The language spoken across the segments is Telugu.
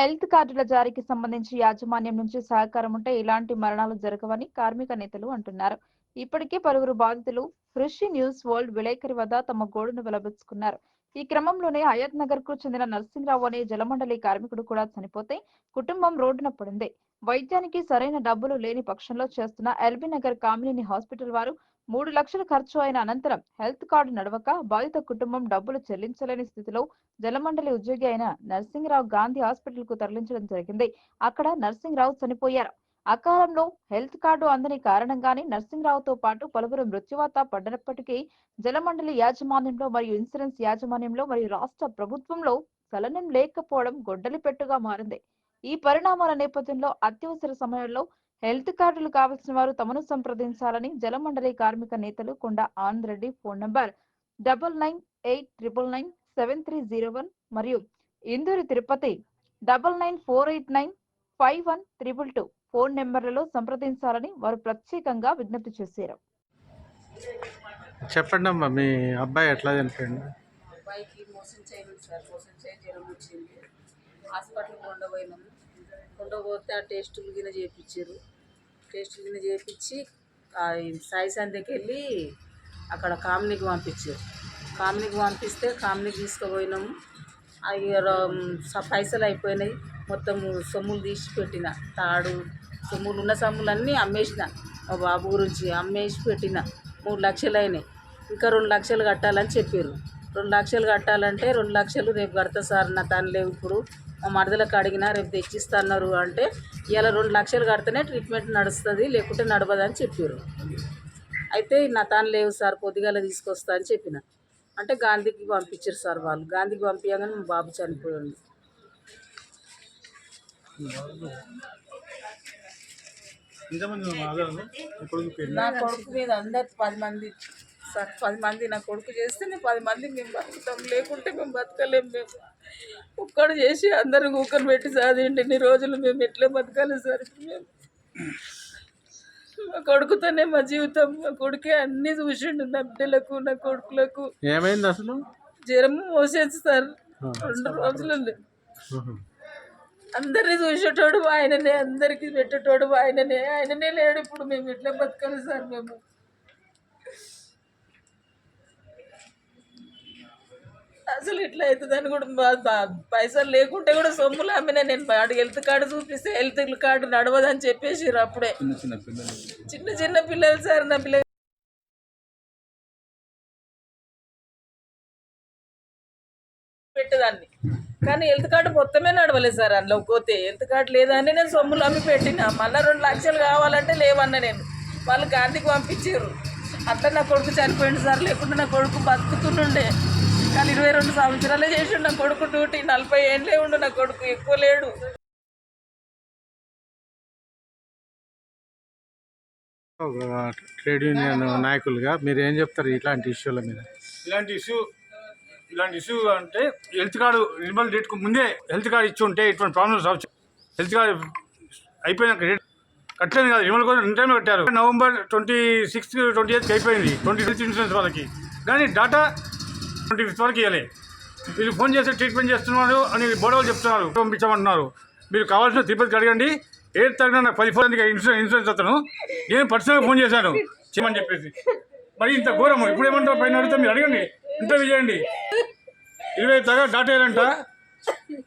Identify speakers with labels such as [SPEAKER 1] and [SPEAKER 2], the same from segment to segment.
[SPEAKER 1] హెల్త్ కార్డుల జారీకి సంబంధించి యాజమాన్యం నుంచి సహకారం ఉంటే ఇలాంటి మరణాలు జరగవని కార్మిక నేతలు అంటున్నారు. ఇప్పటికే పలువురు బాధితులు కృషి న్యూస్ వరల్డ్ విలేకరి వద్ద తమ గోడును వెలబెచ్చుకున్నారు. ఈ క్రమంలోనే హయత్ నగర్కు చెందిన నరసింహరావు అనే జలమండలి కార్మికుడు కూడా చనిపోతే కుటుంబం రోడ్డున పడింది. వైద్యానికి సరైన డబ్బులు లేని పక్షంలో చేస్తున్న ఎల్బీ నగర్ కామినేని హాస్పిటల్ వారు మూడు లక్షలు ఖర్చు అయిన అనంతరం హెల్త్ కార్డు నడవక బాధిత కుటుంబం డబ్బులు చెల్లించలేని స్థితిలో జలమండలి ఉద్యోగి అయిన నర్సింగ్రావు గాంధీ హాస్పిటల్కు తరలించడం జరిగింది. అక్కడ నర్సింగ్రావు చనిపోయారు. అకాలంలో హెల్త్ కార్డు అందని కారణంగానే నర్సింగ్రావుతో పాటు పలువురు మృత్యువాత పడినప్పటికీ జలమండలి యాజమాన్యంలో మరియు ఇన్సూరెన్స్ యాజమాన్యంలో మరియు రాష్ట్ర ప్రభుత్వంలో చలనం లేకపోవడం గొడ్డలి పెట్టుగా మారింది. ఈ పరిణామాల నేపథ్యంలో అత్యవసర సమయంలో హెల్త్ కార్డులు కావలసిన వారు తమను సంప్రదించాలని జలమండలి కార్మిక నేతలు Konda Anand Reddy phone number double nine eight triple nine seven three zero one మరియు Induri Tirupati double nine four eight nine five one triple two phone నెంబర్లలో సంప్రదించాలని వారు ప్రత్యేకంగా విజ్ఞప్తి చేశారు.
[SPEAKER 2] చెప్పండి అమ్మా మీ అబ్బాయి ఎట్లా చనిపోయింది
[SPEAKER 3] అబ్బాయికి మోసం చేయను సార్ మోసం జ్వరం వచ్చింది. హాస్పిటల్కి కొండపోయినాము ఉండకపోతే ఆ టేస్టులు గిన్నె చేయించారు టేస్టులు గిన్నె చేయించి సాయి సంధ్యకి వెళ్ళి అక్కడ కామినికి పంపించారు కామినికి పంపిస్తే కామినికి తీసుకుపోయినాము అవి స- పైసలు అయిపోయినాయి. మొత్తం సొమ్ములు తీసి పెట్టిన. తాడు సొమ్ములు ఉన్న సొమ్ములన్నీ అమ్మేసిన. మా బాబు గురించి అమ్మేసి పెట్టిన. మూడు లక్షలు అయినాయి. ఇంకా రెండు లక్షలు కట్టాలని చెప్పారు రెండు లక్షలు కట్టాలంటే రెండు లక్షలు రేపు కడతా సార్ నా తను లేవు ఇప్పుడు. మా మరదలకు అడిగినా రేపు తెచ్చిస్తున్నారు అంటే ఇలా రెండు లక్షలు కడితేనే ట్రీట్మెంట్ నడుస్తుంది లేకుంటే నడవదని చెప్పారు అయితే నా తాను లేవు సార్ పొద్దుగాల తీసుకొస్తా అని చెప్పిన. అంటే గాంధీకి పంపించారు సార్ వాళ్ళు. గాంధీకి పంపించగానే మా బాబు చనిపోయింది నా కొడుకు మీద అందరు పది మంది పది మంది నా కొడుకు చేస్తేనే పది మంది మేము బతుకుతాం. లేకుంటే మేము బతకలేం మేము. ఒక్కడు చేసి అందరు కూకని పెట్టి సాధిండి. ఇన్ని రోజులు మేము ఎట్లా బతకాలి సార్? మేము మా కొడుకుతోనే మా జీవితం. మా కొడుకే అన్నీ చూసిండు. నా బిడ్డలకు నా కొడుకులకు.
[SPEAKER 2] ఏమైంది అసలు?
[SPEAKER 3] జ్వరం మోసేది సార్. రెండు రోజులు. అందరినీ చూసేటోడు ఆయననే. అందరికి పెట్టేటోడు ఆయననే. ఆయననే లేడు. ఇప్పుడు మేము ఎట్లా బతకాలి సార్ మేము? అసలు ఇట్లా అవుతుందని కూడా బా- బా- పైసలు లేకుంటే కూడా సొమ్ములు అమ్మిన నేను వాడు హెల్త్ కార్డు చూపిస్తే హెల్త్ కార్డు నడవదని చెప్పేసి అప్పుడే. చిన్న చిన్న పిల్లలు. సార్ నా పిల్ల పెట్టేదాన్ని. కానీ హెల్త్ కార్డు మొత్తమే నడవలేదు సార్ అందులో. పోతే హెల్త్ కార్డు లేదని నేను సొమ్ములు అమ్మి పెట్టిన. మళ్ళీ రెండు లక్షలు కావాలంటే లేవన్న నేను. వాళ్ళు గాంధీకి పంపించారు అట్లా నా కొడుకు చనిపోయింది సార్. లేకుంటే నా కొడుకు బతుకుతుండే కానీ ఇరవై రెండు సంవత్సరాలే చేసిండు నా కొడుకు డ్యూటీ. నలభై ఏళ్ళే ఉండు నా కొడుకు ఎక్కువ లేడు.
[SPEAKER 2] ట్రేడ్ యూనియన్ నాయకులుగా మీరు ఏం చెప్తారు ఇట్లాంటి ఇష్యూల మీద?
[SPEAKER 4] ఇలాంటి ఇష్యూ ఇలాంటి ఇష్యూ అంటే హెల్త్ కార్డు రినివల్ డేట్కు ముందే హెల్త్ కార్డు ఇచ్చి ఉంటే ఇటువంటి ప్రాబ్లమ్స్ రావచ్చు. హెల్త్ కార్డు అయిపోయినాక రేట్ కట్టలేదు కాదు రినివల్ కూడా ఇన్ టైంలో కట్టారు. నవంబర్ ట్వంటీ సిక్స్త్ ట్వంటీ ఎయిత్కి అయిపోయింది ట్వంటీ హెల్త్ ఇన్సూరెన్స్ వాళ్ళకి. కానీ డాటా ట్వంటీ వరకు ఇవ్వలే వీళ్ళు ఫోన్ చేసి ట్రీట్మెంట్ చేస్తున్నారు అని గొడవలు చెప్తున్నారు. పంపించమంటున్నారు మీరు కావాల్సిన తిరుపతికి అడగండి. ఏది తగిన నాకు పది ఫోన్ ఇన్సూరెన్స్ ఇన్సూరెన్స్ అతను నేను పర్సనల్గా ఫోన్ చేశాను. చేయమని చెప్పేసి. మరి ఇంత ఘోరము. ఇప్పుడు ఏమంటారు పైన అడిగితే మీరు అడగండి. ఇంటర్వ్యూ చేయండి. ఇరవై తగా డాటా వేయాలంట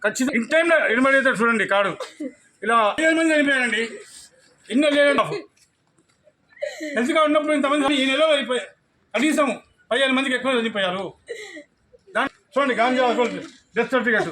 [SPEAKER 4] ఖచ్చితంగా ఇన్ టైంలో ఎనిమిది అయితే చూడండి కాడు ఇలా పదిహేను మంది చనిపోయారండి. ఎన్నో లేదండి హెల్త్గా ఉన్నప్పుడు ఇంతమంది ఈ నెలలో అయిపోయాయి కనీసం పదిహేను మందికి ఎక్కువ చనిపోయారు. చూడండి గాంధీ హాస్పిటల్ డెత్ సర్టిఫికేట్